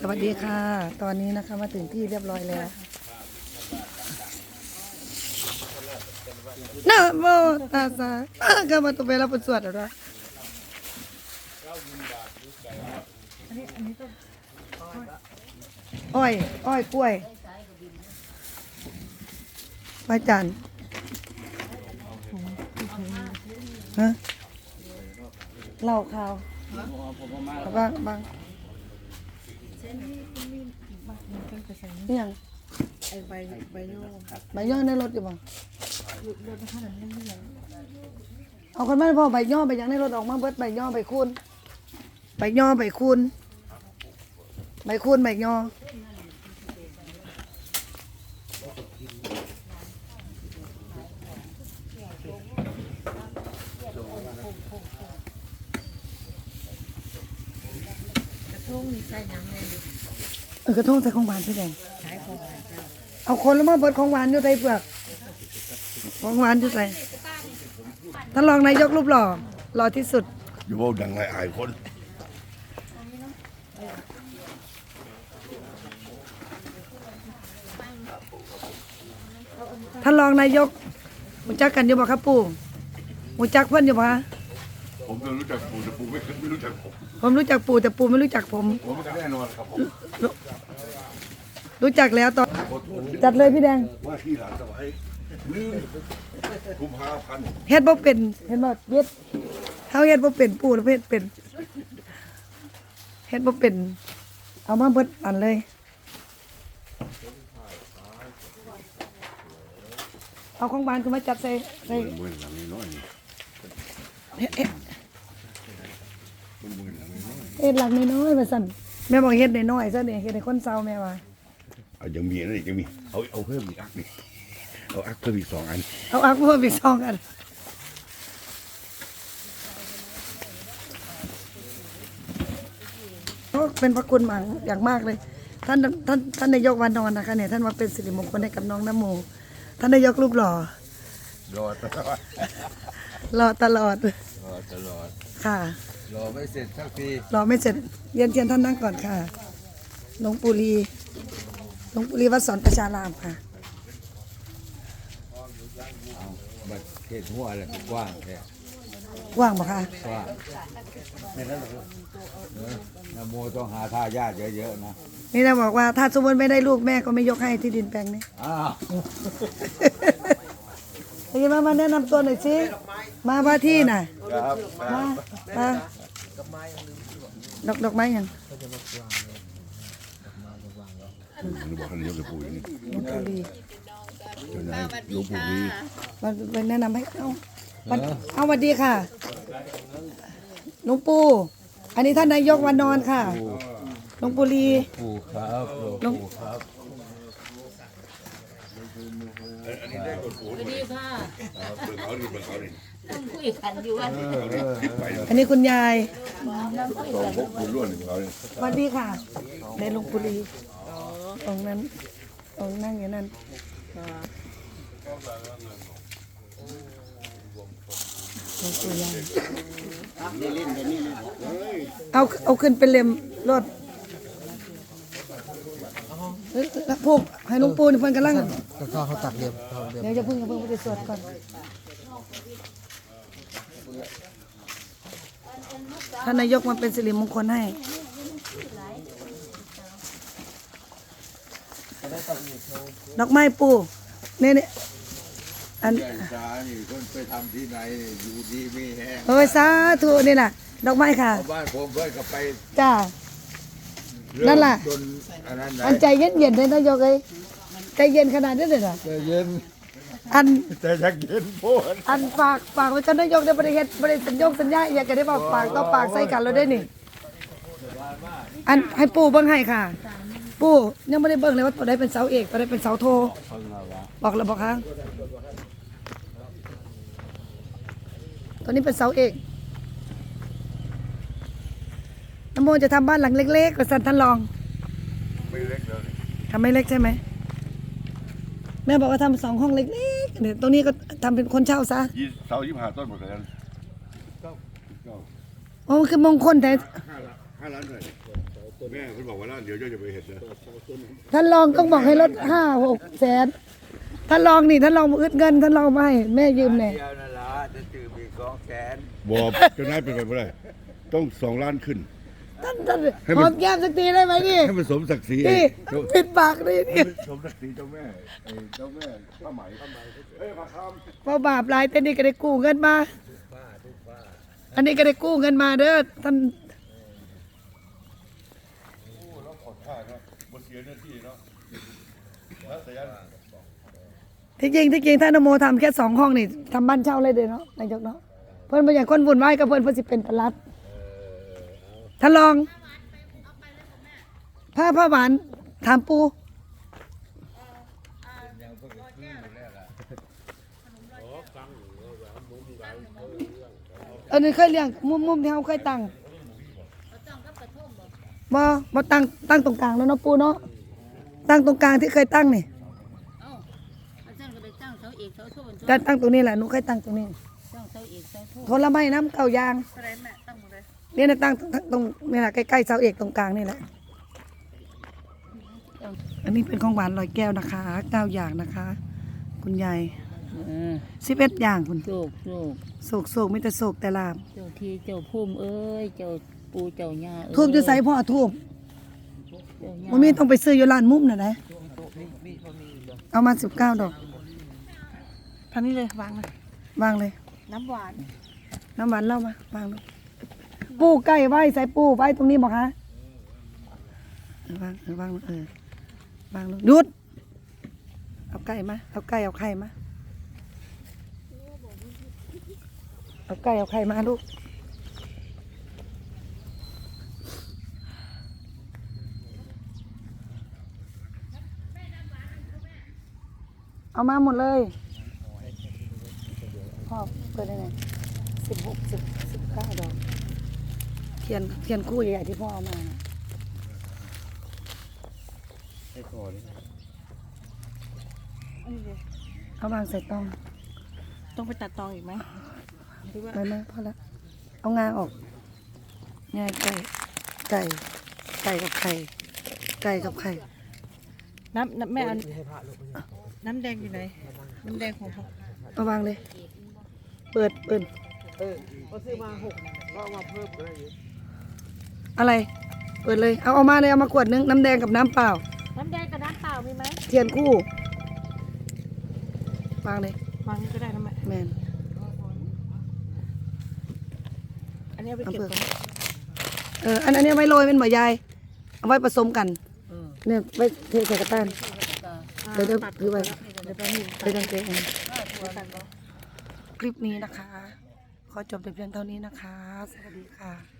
สวัสดีค่ะ ตอนนี้นะคะมาถึงที่เรียบร้อยแล้วนะโมตัสสะกามาตุเบลาปุสวดอะไรอ้อย อ้อยกล้วยพระจันทร์ฮะเหล่าข่าวแล้วบ้างบ้าง นี่ยังไอใบใบโน่ใบย่อในรถอยู่บ่เอาคนมาพ่อใบย่อใบยังในรถออกมาเบิดใบย่อใบคูณใบย่อใบคูณใบคูณใบย่อ เออกระทงใส่ของหวานพี่แดงเอาคนแล้วมาเบิดของหวานอยู่ใส่เปลือกของหวานอยู่ใส่ท่านรองนายกรูปหล่อหล่อที่สุด อยู่ว่าดังไรอายคนท่านรองนายกมูจักกันอยู่บ่ครับปู่มูจักเพื่อนอยู่บ่คะ ผมจะรู้จักปู่แต่ปู่ไม่ไม่รู้จักผมผมรู้จักปู่แต่ปู่ไม่รู้จักผม ผมก็แน่นอนครับผมรู้จักแล้วตอนขอโทษจัดเลยพี่แดงว่าที่หลานสบายลืมกุมภาพันธ์เฮ็ดบ่เป็นเห็นบ่เฮ็ดเฮาเฮ็ดบ่เป็นปู่เฮ็ดเป็นเฮ็ดบ่เป็น เอามาเบิดอันเลย เอาของบ้านคือมาจัดใส่ใส่เมื่อหลังน้อย เฮ็ดเฮ็ด มันมือหลังน้อย เฮ็ดหลักน้อยๆว่าซั่นแม่บอกเฮ็ดน้อยๆซะนี่เฮ็ดให้คนเศร้าแม่ว่าเอายังมีอะไรยังมีเอาเอาเพิ่มอีกอักนี่เอาอักเพิ่มอีกสองอันเอาอักเพิ่มอีกสองอันโอ้เป็นพระคุณมากอย่างมากเลย ท่านท่านท่านนายกวันนอนนะคะเนี่ยท่านว่าเป็นสิริมงคลให้กับน้องน้ำโมท่านนายกรูปหล่อรอตลอดหล่อตลอดรอตลอด ค่ะ รอไม่เสร็จสักทีรอไม่เสร็จเรียนเชิญท่านนั่งก่อนค่ะหลวงปู่ลีหลวงปู่ลีวัดสอนประชารามค่ะเอาบัดเขตหัวอะไรกว้างแค่ว่างบ่คะกว้างเออนะโมต้องหาท่ายากเยอะๆนะนี่นะบอกว่าถ้าสมมติไม่ได้ลูกแม่ก็ไม่ยกให้ที่ดินแปลงนี้อ้าว เฮ้ยมามาแนะนำตัวหน่อยสิ มาว่าที่น่ะครับมามาดอกดอกไม้ยังหรือบอกท่านนายกจะปู่อย่างนี้หลวงปู่ลีเจ้านายหลวงปู่ดีมาไปแนะนำให้เอาวันเอาสวัสดีค่ะหลวงปู่อันนี้ท่านนายกวันนอนค่ะหลวงปู่ลี ปู่ครับหลวงปู่ครับ อันนี้ได้คนปู่สวัสดีค่ะเบิ่งเขาดิเบิ่งเขาดินั่งคุยกันอยู่ว่าเขาดิไปเลยอันนี้คุณยายสองพกคุณล้วนเขาดิสวัสดีค่ะ ในหลวงปู่ลีตรงนั้นตรงนั่งอย่างนั้นหลวงปู่ยายเอาเอาขึ้นเป็นเล่มรถเอ้ย แล้วพวกให้หลวงปู่นี่เพิ่นกำลังก็เขาเขาตักเรียบเขาเรียบเดี๋ยวจะพึ่งจะพึ่งไปสวดก่อนท่านนายกมาเป็นสิริมงคลให้ดอกไม้ปูเนี่ยเนี่ยอันแก่ช้านี่คนไปทำที่ไหนอยู่ดีไม่แห้งเอ้ยสาธุนี่น่ะดอกไม้ค่ะ บ้านผมเพื่อนก็ไปจ้า นั่นล่ะจนอันนั้นไหนอันใจเย็นเย็นๆเลยนายกเอ้ยใจเย็นขนาดนี้เลยน่ะใจเย็นอันใจยักเย็นโพดอันฝากฝากไว้กันนายกได้บริเฮ็ดบริสัญญงสัญญาอยากจะได้บอกปากต่อปากใส่กันเราได้นี่ อันให้ปู่เบิ่งให้ค่ะ ปู่ยังไม่ได้เบิ่งเลยว่าตัวใดเป็นเสาเอกตัวใดเป็นเสาโท บอกแล้วบอกครั้งตัวนี้เป็นเสาเอก น้ำโมจะทำบ้านหลังเล็กๆกับสันทันลอง ไม่เล็กเลยทำไม่เล็กใช่ไหมแม่บอกว่าทำสองห้องเล็กๆเดี๋ยวตรงนี้ก็ทำเป็นคนเช่าซะยี่เสายี่ห้าต้นหมดเลยนะเก้าเก้าโอ้มันคือมงคลแต่ห้าล้านห้าล้านเลยแม่คุณบอกว่าเดี๋ยวเจ้าจะไปเห็นนะท่านรองต้องบอกให้ลดห้าหกแสนท่านรองนี่ท่านรองมาอึดเงินท่านรองมาให้แม่ยืมแน่เดียวนั่นละจะตื่นมีสองแสนบอกเจ้านายเป็นไปไม่ได้ต้องสองล้านขึ้น ท่านท่านให้หมัน อมแก้มสักทีได้ไหมนี่ให้มันสมศักดิ์ศรีนี่เจ้าปิดปากนี่นี่สมศักดิ์ศรีเจ้าแม่ไอ้เจ้าแม่ผ้าไหมผ้าไหมเอ้ยผ้าคำเพราะบาปหลายแต่นี่ก็ได้กู้เงินมา อันนี้ก็ได้กู้เงินมาเด้อท่านบ่เสียหน้าที่เนาะแล้วแต่ยันที่จริงที่จริงท่านนโมทำแค่สองห้องนี่ทำบ้านเช่าเลยเด้อเนาะนายกเนาะเพิ่นมาอย่างคนบุญไหว้กับเพิ่นเพิ่นสิเป็นประหลัด ท่านรองผ้าผ้าหวานถามปูเอันนี้เคยเลี้ยงมุมมุมที่เขาเคยตั้งบ่บ่ตั้งตั้งตรงกลางแล้วเนาะปูเนาะตั้งตรงกลางที่เคยตั้งนี่เอ้าอาจารย์ก็ได้ตั้งเสาเอกเสาโทนก็ตั้งตรงนี้แหละหนูเคยตั้งตรงนี้ตั้ง เสาเอกเสาโทนผลไม้น้ำเก่ายางเนี่ยนะตั้งตั้งตรงนี่แหละใกล้ๆเสาเอกตรงกลางนี่แหละ อันนี้เป็นของหวานลอยแก้วนะคะเก้าอย่างนะคะ คุณยายเออสิบเอ็ดอย่างคุณโศกโศกโศกโศกไม่แต่โศกแต่ลามเจ้าที่เจ้าพุ่มเอ้ย เจ้าปูเจ้าย่าเอ้ยทูบจะใส่พ่อทูบเจ้าย่ามันมีต้องไปซื้ออยู่ร้านมุมน่ะนะเอามาสิบเก้าดอกทางนี้เลยวางเลยวางเลย น้ำหวาน น้ำหวานเล่ามาวางเลยปูใกล้ไว้ใส่ปูไว้ตรงนี้บอกฮะวางวางเออวางลงหยุด เอาไก่มา เอาไก่เอาไข่มา เอาไก่เอาไข่มาลูกเอามาหมดเลย พ่อเปิดได้ไงสิบหกสิบสิบเก้าดอกเทียนเทียนคู่ใหญ่ๆที่พ่อเอามาน่ะเอาวางใส่ตองต้องไปตัดตองอีกไหมหรือว่าไปไหมพอแล้วเอางาออกงาไก่ไก่ไก่กับไข่ไก่กับไข่น้ำน้ำแม่เอาน้ำแดงอยู่ไหน น้ำแดงของเขาเอาวางเลย เปิดเปิดเออเขาซื้อมาหกก็เอามาเพิ่มอะไรอยู่อะไร เปิดเลย เอาเอามาเลยเอามาขวดนึงน้ำแดงกับน้ำเปล่า น้ำแดงกับน้ำเปล่ามีไหมเทียนคู่วางเลยฟังก็ได้นะแม่แมนอันนี้เอาไปเอาเก็บเปลือกก่อนเอออันอันนี้ไว้โรยเป็นหมอยาย เอาไว้ผสมกันเออเนี่ยไว้เทใส่กระต้านก็เดี๋ยวเดี๋ยวถือไว้เดี๋ยวไปนี่ไปกันเองค ลิปนี้นะคะ ขอจบแต่เพียงเท่านี้นะคะ สวัสดีค่ะ